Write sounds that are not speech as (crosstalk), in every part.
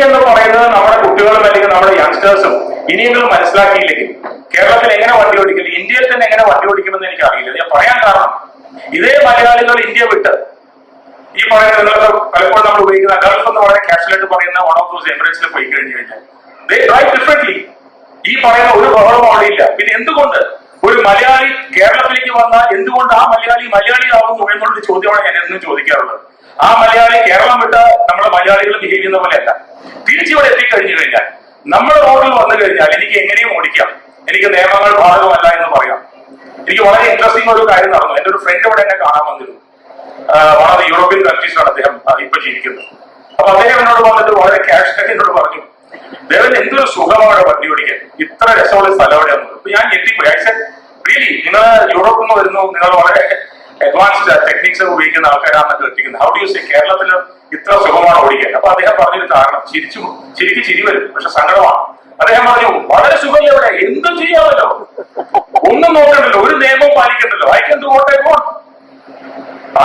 എന്ന് പറയുന്നത് നമ്മുടെ കുട്ടികളും അല്ലെങ്കിൽ നമ്മുടെ യങ്സ്റ്റേഴ്സും ഇനിയെങ്കിലും മനസ്സിലാക്കിയില്ലെങ്കിൽ കേരളത്തിൽ എങ്ങനെ വണ്ടി ഓടിക്കില്ല ഇന്ത്യയിൽ തന്നെ എങ്ങനെ വണ്ടി ഓടിക്കുമെന്ന് എനിക്ക് അറിയില്ല ഞാൻ പറയാൻ കാരണം ഇതേ മലയാളികൾ ഇന്ത്യ വിട്ട് ഈ പറയുന്ന പലപ്പോഴും നമ്മൾ ഉപയോഗിക്കുന്ന ഗൾഫ് എന്ന് പറയുന്ന കാഷ്വലായിട്ട് പറയുന്ന വൺ ഓഫ് ദോസ് എമിറേറ്റ്സിൽ പോയി കഴിഞ്ഞു കഴിഞ്ഞാൽ ഡിഫറെന്റ്ലി ഈ പറയുന്ന ഒരു ബഹളം അവിടെ ഇല്ല. പിന്നെ എന്തുകൊണ്ട് ഒരു മലയാളി കേരളത്തിലേക്ക് വന്നാൽ എന്തുകൊണ്ട് ആ മലയാളി മലയാളിയാവുന്നു എന്നുള്ളൊരു ചോദ്യമാണ് ഞാൻ എന്നും ചോദിക്കാറുള്ളത്? ആ മലയാളി കേരളം വിട്ട നമ്മുടെ മലയാളികൾ ബിഹേവ് ചെയ്യുന്ന പോലെയല്ല. തിരിച്ചിവിടെ എത്തിക്കഴിഞ്ഞു കഴിഞ്ഞാൽ നമ്മുടെ റോഡിൽ വന്നു കഴിഞ്ഞാൽ എനിക്ക് എങ്ങനെയും ഓടിക്കാം. എനിക്ക് നിയമങ്ങൾ ബാധകമല്ല എന്ന് പറയാം. എനിക്ക് വളരെ ഇൻട്രസ്റ്റിംഗ് ഒരു കാര്യം നടന്നു. എന്റെ ഒരു ഫ്രണ്ട് ഇവിടെ എന്നെ കാണാൻ വന്നിരുന്നു. വളരെ യൂറോപ്യൻ കൺട്രീസിലാണ് അദ്ദേഹം ഇപ്പൊ ജീവിക്കുന്നത് അപ്പൊ അദ്ദേഹം എന്നോട് വന്നിട്ട് വളരെ ക്യാഷ് എന്നോട് പറഞ്ഞു ദേവൻ എന്തൊരു സുഖമാണ് വണ്ടി ഓടിക്കാൻ? ഇത്ര രസമുള്ള സ്ഥലം എവിടെയാണ് ഞാൻ ഞെട്ടിപ്പോയി. ഐ സെഡ് റിയലി നിങ്ങൾ യൂറോപ്പിൽ നിന്ന് വരുന്നു. നിങ്ങൾ വളരെ അഡ്വാൻസ്ഡ് ടെക്നിക്സ് ഉപയോഗിക്കുന്ന ആൾക്കാരാണ് കേട്ടിരിക്കുന്നത് ഹൗ ഡു യു സേ കേരളത്തിൽ ഇത്ര സുഖമാണ് ഓടിക്കാൻ? അപ്പൊ അദ്ദേഹം പറഞ്ഞൊരു കാരണം ചിരിച്ചു ചിരിക്ക് ചിരി വരും പക്ഷെ സങ്കടമാണ്. അദ്ദേഹം പറഞ്ഞു വളരെ സുഖമല്ലേ ഇവിടെ എന്തും ചെയ്യാമല്ലോ. ഒന്നും നോക്കണ്ടല്ലോ ഒരു നിയമവും പാലിക്കണ്ടല്ലോ. ഐ കൻ ഡു പോ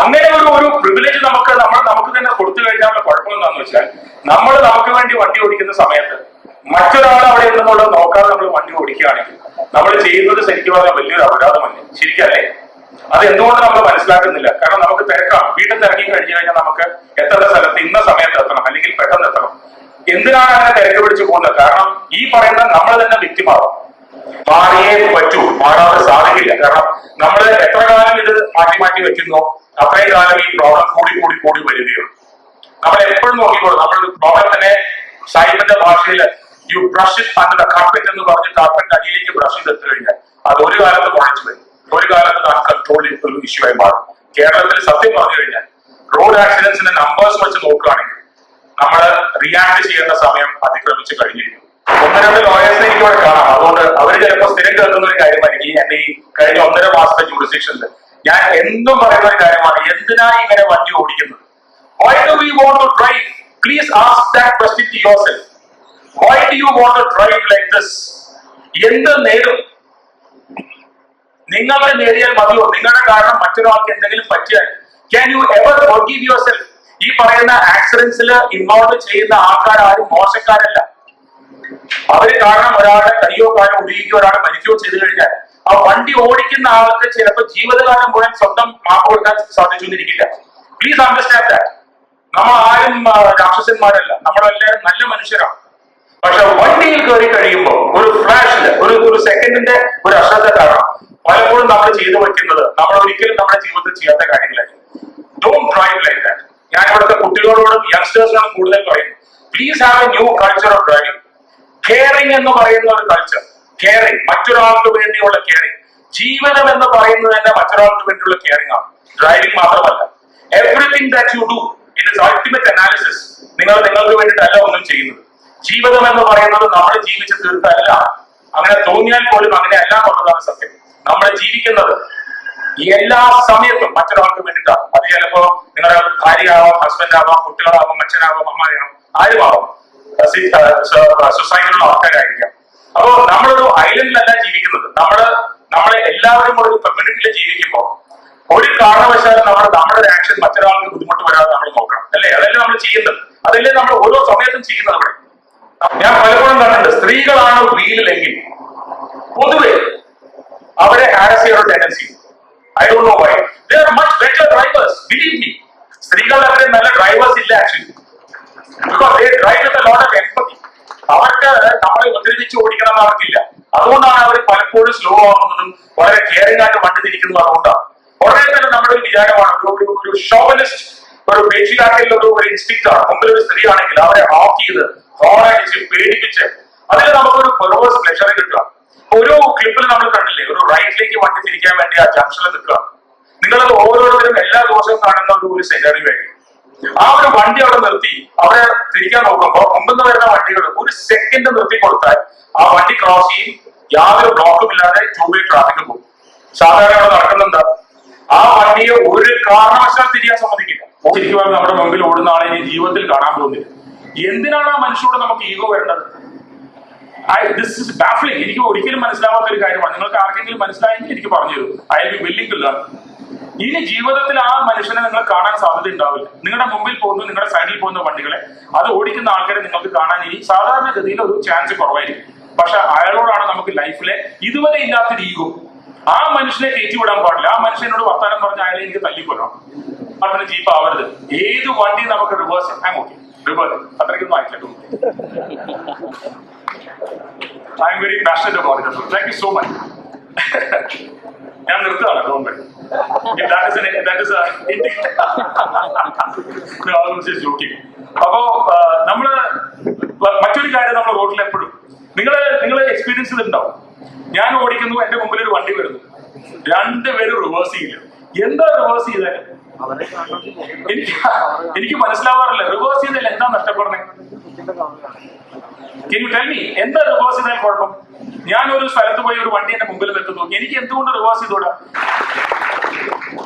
അങ്ങനെ ഒരു ഒരു പ്രിവിലേജ് നമുക്ക് നമ്മൾ നമുക്ക് തന്നെ കൊടുത്തു കഴിഞ്ഞാൽ കുഴപ്പം എന്താണെന്ന് വെച്ചാൽ നമ്മൾ നമുക്ക് വേണ്ടി വണ്ടി ഓടിക്കുന്ന സമയത്ത് മറ്റൊരാൾ അവിടെ ഉണ്ടെന്നുള്ളത് നോക്കാതെ നമ്മൾ വണ്ടി ഓടിക്കുകയാണെങ്കിൽ നമ്മൾ ചെയ്യുന്നത് ശരിക്കും പറഞ്ഞാൽ വലിയൊരു അപരാധമല്ലേ? ശരിക്കല്ലേ? അത് എന്തുകൊണ്ട് നമ്മൾ മനസ്സിലാക്കുന്നില്ല? കാരണം നമുക്ക് തിരക്കാം വീട്ടിൽ തിരക്കി കഴിഞ്ഞു കഴിഞ്ഞാൽ നമുക്ക് എത്തേണ്ട സ്ഥലത്ത് ഇന്ന സമയത്ത് എത്തണം അല്ലെങ്കിൽ പെട്ടെന്ന് എത്തണം. എന്തിനാണ് അങ്ങനെ തിരക്ക് പിടിച്ചു പോകുന്നത്? കാരണം ഈ പറയുന്ന നമ്മൾ തന്നെ വ്യക്തിമാറും മാറിയേ പറ്റൂ മാറാതെ സാധിക്കില്ല. കാരണം നമ്മൾ എത്ര കാലം ഇത് മാറ്റി മാറ്റി വെക്കുന്നോ അത്രയും കാലം ഈ പ്രോബ്ലം കൂടി കൂടി കൂടി വരികയുള്ളൂ നമ്മൾ എപ്പോഴും നോക്കിക്കോളൂ നമ്മൾ പ്രോബ്ലം തന്നെ സൈബിന്റെ ഭാഷയിൽ you brush it under carpet എന്ന് പറഞ്ഞ് കാർപ്പറ്റിന്റെ അടിയിലേക്ക് ബ്രഷ് ചെയ്ത് കഴിഞ്ഞാൽ അത് ഒരു കാലത്ത് മുഴച്ചു വരും ഒരു കാലത്ത് അൺകൺട്രോൾ ഒരു ഇഷ്യൂ ആയി മാറും. കേരളത്തിൽ സത്യം പറഞ്ഞു കഴിഞ്ഞാൽ റോഡ് ആക്സിഡൻസിന്റെ നമ്പേഴ്സ് വെച്ച് നോക്കുകയാണെങ്കിൽ നമ്മൾ റിയാക്ട് ചെയ്യേണ്ട സമയം അതിക്രമിച്ച് കഴിഞ്ഞിരിക്കും. ഒന്ന് രണ്ട് ലോയേഴ്സിനെ എനിക്ക് ഇവിടെ കാണാം. അതുകൊണ്ട് അവർ ചിലപ്പോൾ സ്ഥിരം കേൾക്കുന്ന ഒരു കാര്യമായിരിക്കും. എന്റെ ഈ കഴിഞ്ഞ ഒന്നര മാസത്തെ ജുഡിസിക്ഷനിൽ ഞാൻ എന്തും പറയുന്ന ഒരു കാര്യമാണ്. എന്തിനാ ഇങ്ങനെ വണ്ടി ഓടിക്കുന്നത്? Why do we want to drive please ask that question to yourself why do you want to drive like this എന്ത് നേടും? നിങ്ങൾക്ക് നേടിയാൽ മതിയോ? നിങ്ങളുടെ കാരണം മറ്റൊരാൾക്ക് എന്തെങ്കിലും പറ്റിയാൽ. Can you ever forgive yourself ഈ പറയുന്ന ആക്സിഡൻസിൽ ഇൻവോൾവ് ചെയ്യുന്ന ആൾക്കാർ ആരും മോശക്കാരല്ല. അവർ കാരണം ഒരാളുടെ കയ്യോ കാലോ ഉപയോഗിക്കുകയോ ഒരാൾ മരിക്കുകയോ ചെയ്തു കഴിഞ്ഞാൽ ആ വണ്ടി ഓടിക്കുന്ന ആൾക്ക് ചിലപ്പോൾ ജീവിതകാലം മുഴുവൻ സ്വന്തം മാപ്പ് കൊടുക്കാൻ സാധിച്ചു എന്നിരിക്കില്ല പ്ലീസ് അണ്ടർസ്റ്റാൻഡ് ദാറ്റ് നമ്മൾ ആരും രാക്ഷസന്മാരല്ല. നമ്മളെല്ലാവരും നല്ല മനുഷ്യരാണ്. പക്ഷെ വണ്ടിയിൽ കയറി കഴിയുമ്പോൾ ഒരു ഫ്ലാഷിൽ ഒരു ഒരു സെക്കൻഡിന്റെ ഒരു അശ്രദ്ധ കാരണം പലപ്പോഴും നമ്മൾ ചെയ്തു വയ്ക്കുന്നത് നമ്മൾ ഒരിക്കലും നമ്മുടെ ജീവിതത്തിൽ ചെയ്യാത്ത കാര്യങ്ങളായിരിക്കും. ഡോണ്ട് ഡ്രൈവ് ദാറ്റ് ഞാൻ ഇവിടുത്തെ കുട്ടികളോടും യങ്സ്റ്റേഴ്സിനോടും കൂടുതൽ പറയുന്നു please have a new culture of driving caring എന്ന് പറയുന്ന ഒരു കൾച്ചർ കെയറിംഗ് മറ്റൊരാൾക്ക് വേണ്ടിയുള്ള കെയറിംഗ് ജീവിതം എന്ന് പറയുന്നത് തന്നെ മറ്റൊരാൾക്ക് വേണ്ടിയുള്ള കെയറിംഗ് ആണ്. ഡ്രൈവിംഗ് മാത്രമല്ല. Everything that you do it is ultimate analysis നിങ്ങൾ നിങ്ങൾക്ക് വേണ്ടിയിട്ടല്ല ഒന്നും ചെയ്യുന്നത്. ജീവിതം എന്ന് പറയുന്നത് നമ്മൾ ജീവിച്ച് തീർത്തല്ല അങ്ങനെ തോന്നിയാൽ പോലും അങ്ങനെ അല്ല എന്നുള്ളതാണ് സത്യം. നമ്മൾ ജീവിക്കുന്നത് എല്ലാ സമയത്തും മറ്റൊരാൾക്ക് വേണ്ടിയിട്ടാണ്. അത് ചിലപ്പോ നിങ്ങളുടെ ഭാര്യ ആവാം ഹസ്ബൻഡ് ആവാം കുട്ടികളാവാം അച്ഛനാവാം അമ്മയാവാം ആരുമാവാം. സൊസൈറ്റിയിലുള്ള ആൾക്കാരായിരിക്കാം. അപ്പോ നമ്മളൊരു ഐലൻഡിലല്ല ജീവിക്കുന്നത്. നമ്മൾ നമ്മളെ എല്ലാവരും ഒരു കമ്മ്യൂണിറ്റിയിൽ ജീവിക്കുമ്പോൾ ഒരു കാരണവശാലും നമ്മൾ നമ്മുടെ ഒരു ആക്ഷൻ മറ്റൊരാൾക്ക് ബുദ്ധിമുട്ട് വരാതെ നമ്മൾ നോക്കണം. അല്ലേ? അതല്ലേ നമ്മൾ ചെയ്യുന്നത്. അതല്ലേ നമ്മൾ ഓരോ സമയത്തും ചെയ്യുന്നത് ഞാൻ പലപ്പോഴും കണ്ടിട്ടുണ്ട് സ്ത്രീകളാണ് വീലിലെങ്കിൽ പൊതുവെ അവരെ ഹാരസിയുടെ tendency I do know why they are much better drivers believe me സ്ത്രീകളുടെ അത്രയും നല്ല ഡ്രൈവേഴ്സ് ഇല്ല actually because they lot of അവർക്ക് നമ്മളെ ഉപദ്രവിച്ച് ഓടിക്കണം എന്ന് അവർക്കില്ല. അതുകൊണ്ടാണ് അവർ പലപ്പോഴും സ്ലോ ആവുന്നതും വളരെ കെയറിംഗ് ആയിട്ട് വണ്ടി തിരിക്കുന്നതും അതുകൊണ്ടാണ്. ഉടനെ തന്നെ നമ്മുടെ ഒരു വിചാരമാണ് ഒരു ഒരു ഷോവലിസ്റ്റ് ഒരു പേച്ചിലാക്കിൽ ഒരു ഒരു ഇൻസ്റ്റിക്ട് ആണ്. മുമ്പിൽ ഒരു സ്ത്രീ ആണെങ്കിൽ അവരെ ഹാക്ക് ചെയ്ത് ഹോൺ അടിച്ച് പേടിപ്പിച്ച് അതിൽ നമുക്കൊരു പെർവേഴ്സ് പ്ലഷർ കിട്ടുക. ഒരു ക്ലിപ്പിൽ നമ്മൾ കണ്ടില്ലേ? ഒരു റൈറ്റിലേക്ക് വണ്ടി തിരിക്കാൻ വേണ്ടി ആ ജംഗ്ഷനിൽ നിൽക്കുക. നിങ്ങളത് ഓരോരുത്തരും എല്ലാ ദിവസവും കാണുന്ന ഒരു ഒരു സെനറി വേണ്ടി ആ ഒരു വണ്ടി അവിടെ നിർത്തി. അവിടെ തിരിക്കാൻ നോക്കുമ്പോൾ മുമ്പെന്ന് വരുന്ന വണ്ടികൾ ഒരു സെക്കൻഡ് നിർത്തി കൊടുത്താൽ ആ വണ്ടി ക്രോസ് ചെയ്യും. യാതൊരു ബ്ലോക്കും ഇല്ലാതെ ടൂ ട്രാഫിക് പോകും. സാധാരണ അവിടെ നടക്കുന്നുണ്ട് ആ വണ്ടിയെ ഒരു കാരണവശാൽ തിരിയാൻ സമ്മതിക്കില്ല. ശരിക്കും നമ്മുടെ മുമ്പിൽ ഓടുന്ന ആളെ ഇനി ജീവിതത്തിൽ കാണാൻ പോകുന്നില്ല. എന്തിനാണ് ആ മനുഷ്യരോട് നമുക്ക് ഈഗോ വരേണ്ടത്? ദിസ് ഇസ് ബാഫ്ലിംഗ് എനിക്ക് ഒരിക്കലും മനസ്സിലാവാത്ത ഒരു കാര്യമാണ്. നിങ്ങൾക്ക് ആർക്കെങ്കിലും മനസ്സിലായെങ്കിൽ എനിക്ക് പറഞ്ഞു തരൂ. I be willing to learn ഇനി ജീവിതത്തിൽ ആ മനുഷ്യനെ നിങ്ങൾ കാണാൻ സാധ്യത ഉണ്ടാവില്ല. നിങ്ങളുടെ മുമ്പിൽ പോകുന്നു നിങ്ങളുടെ സൈഡിൽ പോകുന്ന വണ്ടികളെ. അത് ഓടിക്കുന്ന ആൾക്കാരെ നിങ്ങൾക്ക് കാണാൻ ഇനി സാധാരണഗതിയിൽ ഒരു ചാൻസ് കുറവായിരിക്കും. പക്ഷെ അയാളോടാണ് നമുക്ക് ലൈഫിലെ ഇതുവരെ ഇല്ലാത്ത ഈഗോ ആ മനുഷ്യനെ കയറ്റി വിടാൻ പാടില്ല. ആ മനുഷ്യനോട് വർത്താനം പറഞ്ഞ അയാളെ എനിക്ക് തല്ലിക്കൊല്ലാം അതിന് ജീപ്പ് ആവരുത്. ഏത് വണ്ടി നമുക്ക് റിവേഴ്സ് ഓക്കെ റിവേഴ്സ് അത്രയ്ക്കൊന്നും ആയിട്ടില്ല. I'm very passionate about it thank you so much ഞാൻ നിർത്തുകയാണ് ഡോണ്ട് (laughs) അപ്പോ നമ്മൾ മറ്റൊരു കാര്യം നമ്മൾ റോഡിൽ എപ്പോഴും നിങ്ങൾ നിങ്ങൾ എക്സ്പീരിയൻസ് ചെയ്തിട്ടുണ്ടാവും. ഞാൻ ഓടിക്കുന്നു എന്റെ മുമ്പിൽ ഒരു വണ്ടി വരുന്നു. രണ്ടുപേരും റിവേഴ്സ് ചെയ്യില്ല. എന്താ റിവേഴ്സ് ചെയ്താൽ എനിക്ക് മനസ്സിലാവാറില്ല. റിവേഴ്സ് ചെയ്താൽ എന്താ നഷ്ടപ്പെടുന്നത്? മീ എന്താ റിവേഴ്സ് ചെയ്താൽ കുഴപ്പം? ഞാൻ ഒരു സ്ഥലത്ത് പോയി ഒരു വണ്ടി എന്റെ മുമ്പിൽ നിർത്തുന്നു എനിക്ക് എന്തുകൊണ്ട് റിവേഴ്സ് ചെയ്തൂടാ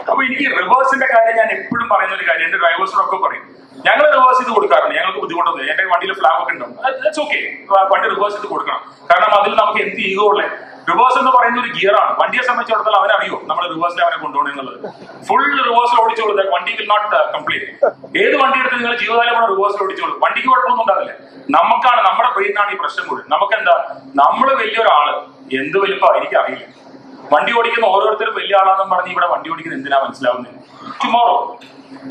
അപ്പൊ എനിക്ക് റിവേഴ്സിന്റെ കാര്യം ഞാൻ എപ്പോഴും പറയുന്ന ഒരു കാര്യം എന്റെ ഡ്രൈവേഴ്സിനൊക്കെ പറയും. ഞങ്ങൾ റിവേഴ്സ് ചെയ്ത് കൊടുക്കാറുണ്ട്. ഞങ്ങൾക്ക് ബുദ്ധിമുട്ടൊന്നും എന്റെ വണ്ടിയിൽ ഫ്ലാഗ് ഒക്കെ ഉണ്ടാവും. ഓക്കെ വണ്ടി റിവേഴ്സ് ചെയ്ത് കൊടുക്കണം. കാരണം അതിൽ നമുക്ക് എന്ത് ഈഗോ ഉള്ളത് റിവേഴ്സ് എന്ന് പറയുന്ന ഒരു ഗിയർ ആണ്. വണ്ടിയെ സംബന്ധിച്ചിടത്തോളം അവനറിയോ നമ്മൾ റിവേഴ്സിൽ അവനെ കൊണ്ടുപോകണം എന്നുള്ളത്. ഫുൾ റിവേഴ്സിൽ ഓടിച്ചു കൊടുത്താൽ വണ്ടി വിൽ നോട്ട് കംപ്ലീറ്റ് ഏത് വണ്ടി എടുത്ത് നിങ്ങൾ ജീവിതകാലം കൂടെ റിവേഴ്സിൽ ഓടിച്ചോളൂ? വണ്ടിക്ക് കുഴപ്പമൊന്നും ഉണ്ടാവില്ല. നമുക്കാണ് നമ്മുടെ ബ്രെയിനാണ് ഈ പ്രശ്നം കൂടുതൽ നമുക്ക് എന്താ നമ്മൾ വലിയൊരാൾ. എന്ത് വലിപ്പം എനിക്കറിയില്ല വണ്ടി ഓടിക്കുന്ന ഓരോരുത്തരും വലിയ ആളാണെന്ന് പറഞ്ഞ് ഇവിടെ വണ്ടി ഓടിക്കുന്നത് എന്തിനാ മനസ്സിലാവുന്നത് tomorrow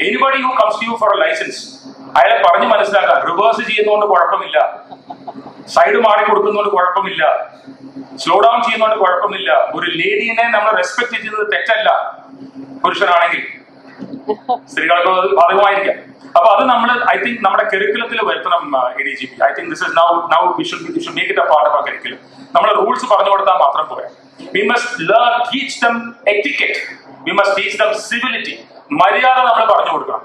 anybody who comes you for licence അയാളെ പറഞ്ഞ് മനസ്സിലാക്കാം റിവേഴ്സ് ചെയ്യുന്നതുകൊണ്ട് കുഴപ്പമില്ല. സൈഡ് മാറി കൊടുക്കുന്നതുകൊണ്ട് കുഴപ്പമില്ല. സ്ലോ ഡൗൺ ചെയ്യുന്നതുകൊണ്ട് കുഴപ്പമില്ല. ഒരു ലേഡീനെ നമ്മൾ റെസ്പെക്ട് ചെയ്യുന്നത് തെറ്റല്ല. പുരുഷനാണെങ്കിൽ. സ്ത്രീകൾക്ക് അത് ബാധകമായിരിക്കാം. അപ്പൊ അത് നമ്മൾ ഐ തിങ്ക് നമ്മുടെ കരിക്കുലത്തിൽ വരുത്തണം A D G P I think this is now now we should be should make it a part of curriculum നമ്മൾ റൂൾസ് പറഞ്ഞു കൊടുത്താൽ മാത്രം പോരാ. We must learn teach them etiquette we must teach them civility മര്യാദ നമ്മൾ പറഞ്ഞു കൊടുക്കണം.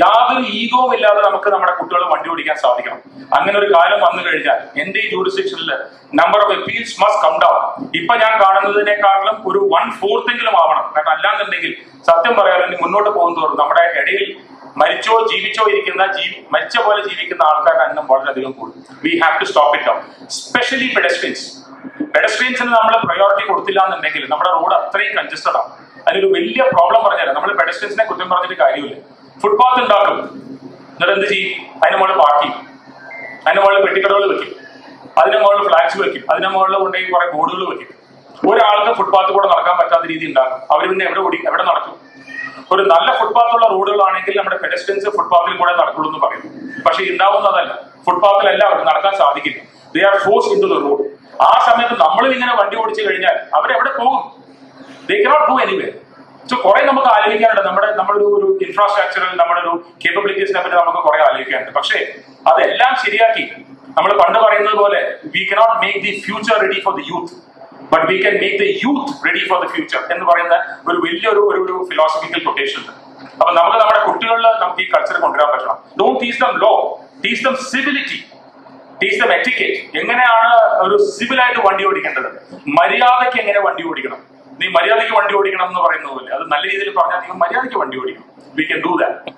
യാതൊരു ഈഗോവും ഇല്ലാതെ നമുക്ക് നമ്മുടെ കുട്ടികൾ വണ്ടി ഓടിക്കാൻ സാധിക്കണം. അങ്ങനെ ഒരു കാലം വന്നു കഴിഞ്ഞാൽ എന്റെ ഈ ജൂറിസ്ഡിക്ഷനിൽ number of appeals must come down ഇപ്പൊ ഞാൻ കാണുന്നതിനെക്കാട്ടിലും ഒരു വൺ ഫോർത്ത് എങ്കിലും ആവണം. കാരണം അല്ലാന്നുണ്ടെങ്കിൽ സത്യം പറയാതെ മുന്നോട്ട് പോകുന്നതോറും നമ്മുടെ ഇടയിൽ മരിച്ചോ ജീവിച്ചോ ഇരിക്കുന്ന ജീവി മരിച്ച പോലെ ജീവിക്കുന്ന ആൾക്കാരുടെ എണ്ണം വളരെയധികം കൂടും. We have to stop it down specially pedestrians പെഡസ്ട്രിയൻസിന് നമ്മൾ പ്രയോറിറ്റി കൊടുത്തില്ല എന്നുണ്ടെങ്കിൽ നമ്മുടെ റോഡ് അത്രയും കൺജസ്റ്റഡ് ആണ്. അതിനൊരു വലിയ പ്രോബ്ലം പറഞ്ഞുതരാം. നമ്മൾ പെഡസ്ട്രിയൻസിനെ കുറ്റം പറഞ്ഞിട്ട് കാര്യമില്ല. ഫുട്പാത്ത് ഉണ്ടാക്കും. എന്നിട്ട് എന്ത് ചെയ്യും? അതിന് മുകളിൽ പാർക്ക് ചെയ്യും. അതിന്റെ മുകളിൽ പെട്ടിക്കടകൾ വെക്കും. അതിന്റെ മുകളിൽ ഫ്ലാഗ്സ് വെക്കും. അതിന്റെ മുകളിൽ കൊണ്ടുപോയി കുറെ ബോർഡുകൾ വെക്കും. ഒരാൾക്ക് ഫുട്പാത്ത് കൂടെ നടക്കാൻ പറ്റാത്ത രീതി ഉണ്ടാകും. അവർ പിന്നെ എവിടെ ഓടി എവിടെ നടക്കും? ഒരു നല്ല ഫുട്പാത്ത് ഉള്ള റോഡുകളാണെങ്കിൽ നമ്മുടെ പെഡസ്ട്രിയൻസ് ഫുട്പാത്തിൽ കൂടെ നടക്കുള്ളൂ എന്ന് പറയും. പക്ഷെ ഉണ്ടാവുന്നതല്ല ഫുട്പാത്തിലല്ല അവർക്ക് നടക്കാൻ സാധിക്കില്ല. They are force into the road ആ സമയത്ത് നമ്മളും ഇങ്ങനെ വണ്ടി ഓടിച്ചു കഴിഞ്ഞാൽ അവരെവിടെ പോകും? ദേ കനോട്ട് എനിവേ സോ കുറെ നമുക്ക് ആലോചിക്കാനുണ്ട്. നമ്മുടെ നമ്മുടെ ഒരു ഒരു ഇൻഫ്രാസ്ട്രക്ചറിൽ നമ്മുടെ ഒരു കേപ്പബിലിറ്റീസിനെ പറ്റി നമുക്ക് കുറെ ആലോചിക്കാനുണ്ട്. പക്ഷേ അതെല്ലാം ശരിയാക്കി. നമ്മൾ പണ്ട് പറയുന്നത് പോലെ we cannot make the future ready for the youth but we can make the youth ready for the future എന്ന് പറയുന്ന ഒരു വലിയൊരു ഒരു ഒരു ഫിലോസഫിക്കൽ കൊട്ടേഷൻ ഉണ്ട്. അപ്പൊ നമുക്ക് നമ്മുടെ കുട്ടികളിൽ നമുക്ക് ഈ കൾച്ചർ കൊണ്ടുവരാൻ പറ്റണം. Don't teach them law teach them civility teach them etiquette എങ്ങനെയാണ് ഒരു സിവിലായിട്ട് വണ്ടി ഓടിക്കേണ്ടത്? മര്യാദയ്ക്ക് എങ്ങനെ വണ്ടി ഓടിക്കണം? നീ മര്യാദയ്ക്ക് വണ്ടി ഓടിക്കണം എന്ന് പറയുന്നത് പോലെ. അത് നല്ല രീതിയിൽ പറഞ്ഞാൽ നിങ്ങൾ മര്യാദയ്ക്ക് വണ്ടി ഓടിക്കണം. We can do that